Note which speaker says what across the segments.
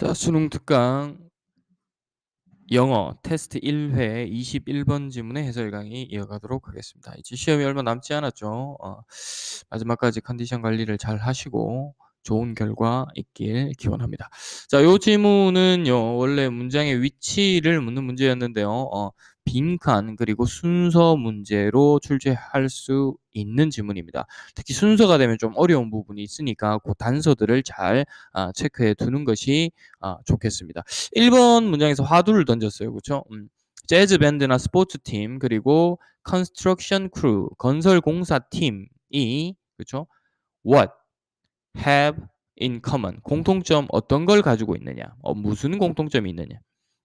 Speaker 1: 자, 수능 특강 영어 테스트 1회 21번 지문의 해설 강의 이어가도록 하겠습니다. 이제 시험이 얼마 남지 않았죠. 어, 마지막까지 컨디션 관리를 잘 하시고 좋은 결과 있길 기원합니다. 자, 요 지문은요, 원래 문장의 위치를 묻는 문제였는데요. 어, 빈칸 그리고 순서 문제로 출제할 수 있는 지문입니다. 특히 순서가 되면 좀 어려운 부분이 있으니까 그 단서들을 잘 아, 체크해 두는 것이 아, 좋겠습니다. 1번 문장에서 화두를 던졌어요. 그렇죠? 음, 재즈 밴드나 스포츠 팀 그리고 컨스트럭션 크루 건설 공사 팀이 그렇죠? what have in common 공통점 어떤 걸 가지고 있느냐? 어, 무슨 공통점이 있느냐?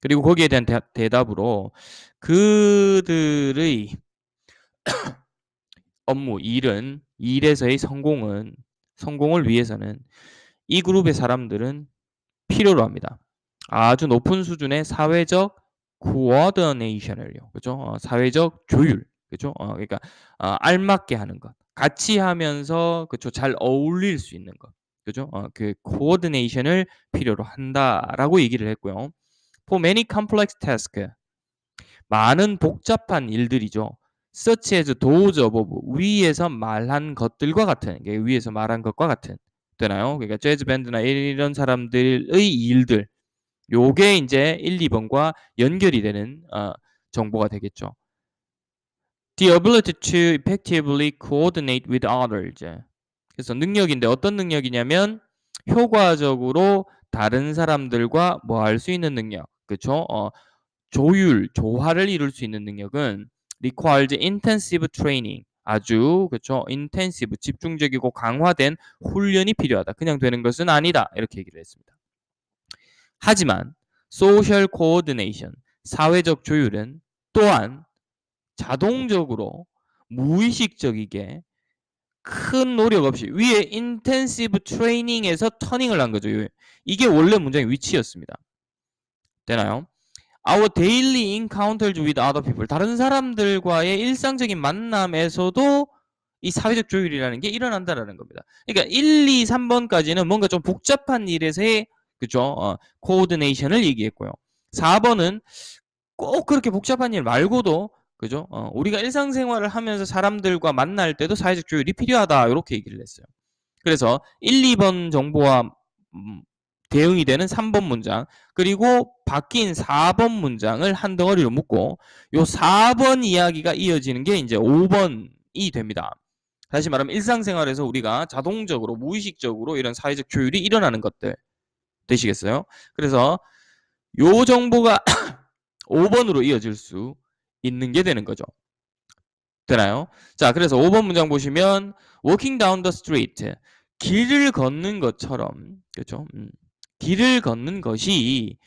Speaker 1: 그리고 거기에 대한 대, 답으로 그들의 업무 일은 일에서의 성공은 성공을 위해서는 이 그룹의 사람들은 필요로 합니다. 아주 높은 수준의 사회적 코어디네이션을요. 그죠? 어, 사회적 조율. 그죠? 어, 그러니까 어, 알맞게 하는 것. 같이 하면서 그죠? 잘 어울릴 수 있는 것. 그죠? 어, 그 코어디네이션을 필요로 한다라고 얘기를 했고요. For many complex tasks. 많은 복잡한 일들이죠. such as those 위에서 말한 것들과 같은 위에서 말한 것과 같은 되나요? 그러니까 재즈 밴드나 이런 사람들의 일들 요게 이제 1, 2번과 연결이 되는 어, 정보가 되겠죠. The ability to effectively coordinate with others. 그래서 능력인데 어떤 능력이냐면 효과적으로 다른 사람들과 뭐 할 수 있는 능력. 그렇죠? 어, 조율, 조화를 이룰 수 있는 능력은 requires intensive training. 아주 그렇죠? intensive, 집중적이고 강화된 훈련이 필요하다. 그냥 되는 것은 아니다. 이렇게 얘기를 했습니다. 하지만 social coordination, 사회적 조율은 또한 자동적으로 무의식적이게 큰 노력 없이 위에 intensive training에서 터닝을 한 거죠. 이게 원래 문장의 위치였습니다. 되나요? Our daily encounters with other people. 다른 사람들과의 일상적인 만남에서도 이 사회적 조율이라는 게 일어난다라는 겁니다. 그러니까 1, 2, 3번까지는 뭔가 좀 복잡한 일에서의 그죠? 어, 코오디네이션을 얘기했고요. 4번은 꼭 그렇게 복잡한 일 말고도 그죠? 어, 우리가 일상생활을 하면서 사람들과 만날 때도 사회적 조율이 필요하다 이렇게 얘기를 했어요. 그래서 1, 2번 정보와 음, 대응이 되는 3번 문장 그리고 바뀐 4번 문장을 한 덩어리로 묶고 요 4번 이야기가 이어지는 게 이제 5번이 됩니다. 다시 말하면 일상생활에서 우리가 자동적으로 무의식적으로 이런 사회적 조율이 일어나는 것들 되시겠어요? 그래서 요 정보가 5번으로 이어질 수 있는 게 되는 거죠. 되나요? 자, 그래서 5번 문장 보시면 walking down the street 길을 걷는 것처럼 그렇죠? 음. 길을 걷는 것이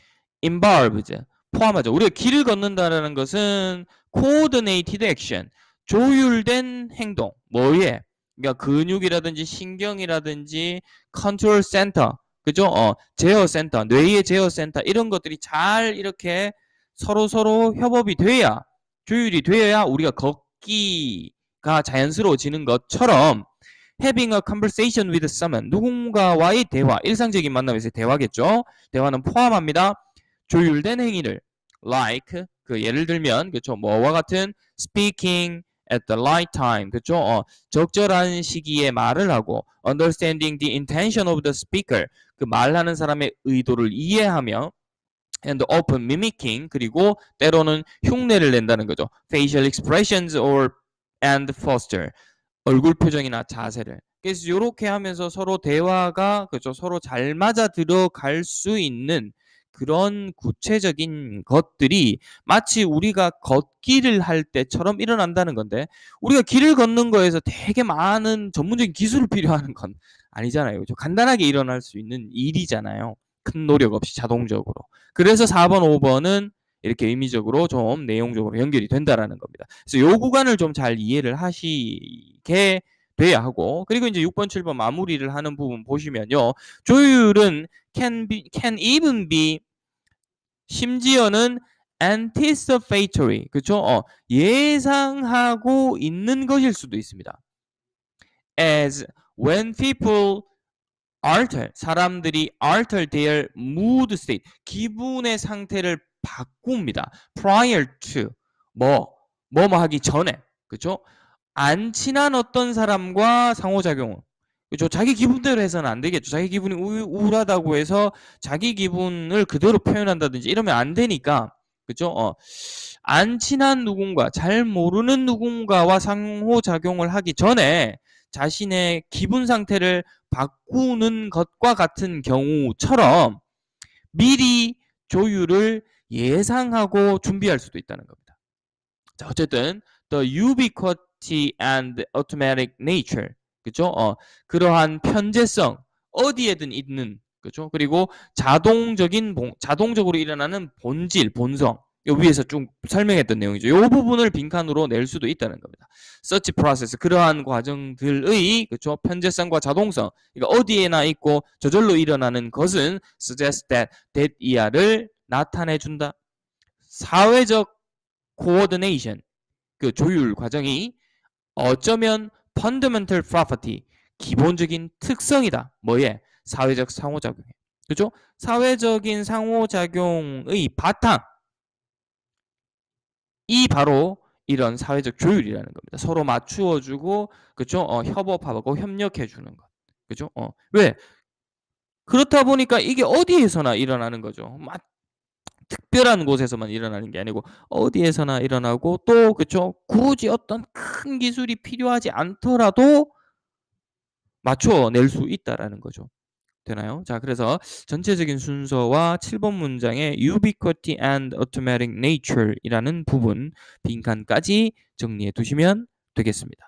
Speaker 1: involves 포함하죠. 우리가 길을 걷는다라는 것은 coordinated action 조율된 행동 뭐에 그러니까 근육이라든지 신경이라든지 컨트롤 센터 그죠? 어, 제어 센터 뇌의 제어 센터 이런 것들이 잘 이렇게 서로 서로 협업이 돼야 조율이 되어야 우리가 걷기가 자연스러워지는 것처럼 having a conversation with someone 누군가와의 대화 일상적인 만남에서의 대화겠죠 대화는 포함합니다 조율된 행위를 like 그 예를 들면 그렇죠 뭐와 같은 speaking at the right time 그렇죠 어, 적절한 시기에 말을 하고 understanding the intention of the speaker 그 말하는 사람의 의도를 이해하며 and open mimicking 그리고 때로는 흉내를 낸다는 거죠 facial expressions or and foster 얼굴 표정이나 자세를. 그래서 이렇게 하면서 서로 대화가 그죠 서로 잘 맞아 들어갈 수 있는 그런 구체적인 것들이 마치 우리가 걷기를 할 때처럼 일어난다는 건데 우리가 길을 걷는 거에서 되게 많은 전문적인 기술을 필요하는 건 아니잖아요. 그죠? 간단하게 일어날 수 있는 일이잖아요. 큰 노력 없이 자동적으로. 그래서 4번, 5번은 이렇게 의미적으로 좀 내용적으로 연결이 된다라는 겁니다. 그래서 요 구간을 좀 잘 이해를 하시게 돼야 하고 그리고 이제 6번, 7번 마무리를 하는 부분 보시면요. 조율은 can be can even be 심지어는 anticipatory 그렇죠? 어, 예상하고 있는 것일 수도 있습니다. as when people alter 사람들이 alter their mood state 기분의 상태를 바꿉니다. prior to 뭐 뭐뭐 하기 전에 그죠? 안 친한 어떤 사람과 상호작용 그죠? 자기 기분대로 해서는 안 되겠죠. 자기 기분이 우, 우울하다고 해서 자기 기분을 그대로 표현한다든지 이러면 안 되니까 그죠? 어, 안 친한 누군가, 잘 모르는 누군가와 상호작용을 하기 전에 자신의 기분 상태를 바꾸는 것과 같은 경우처럼 미리 조율을 예상하고 준비할 수도 있다는 겁니다. 자, 어쨌든 the ubiquity and automatic nature 그죠? 어, 그러한 편재성 어디에든 있는 그죠? 그리고 자동적인 봉, 자동적으로 일어나는 본질, 본성 요 위에서 좀 설명했던 내용이죠. 요 부분을 빈칸으로 낼 수도 있다는 겁니다. search process 그러한 과정들의 그죠? 편재성과 자동성 그러니까 어디에나 있고 저절로 일어나는 것은 suggest that that 이하를 나타내 준다. 사회적 coordination 그 조율 과정이 어쩌면 fundamental property 기본적인 특성이다. 뭐에? 사회적 상호작용에. 그죠? 사회적인 상호작용의 바탕 이 바로 이런 사회적 조율이라는 겁니다. 서로 맞추어 주고 그죠? 어, 협업하고 협력해 주는 것. 그죠? 어. 왜? 그렇다 보니까 이게 어디에서나 일어나는 거죠. 막 특별한 곳에서만 일어나는 게 아니고 어디에서나 일어나고 또 그쵸 굳이 어떤 큰 기술이 필요하지 않더라도 맞춰 낼 수 있다라는 거죠. 되나요? 자, 그래서 전체적인 순서와 7번 문장의 ubiquity and automatic nature이라는 부분 빈칸까지 정리해 두시면 되겠습니다.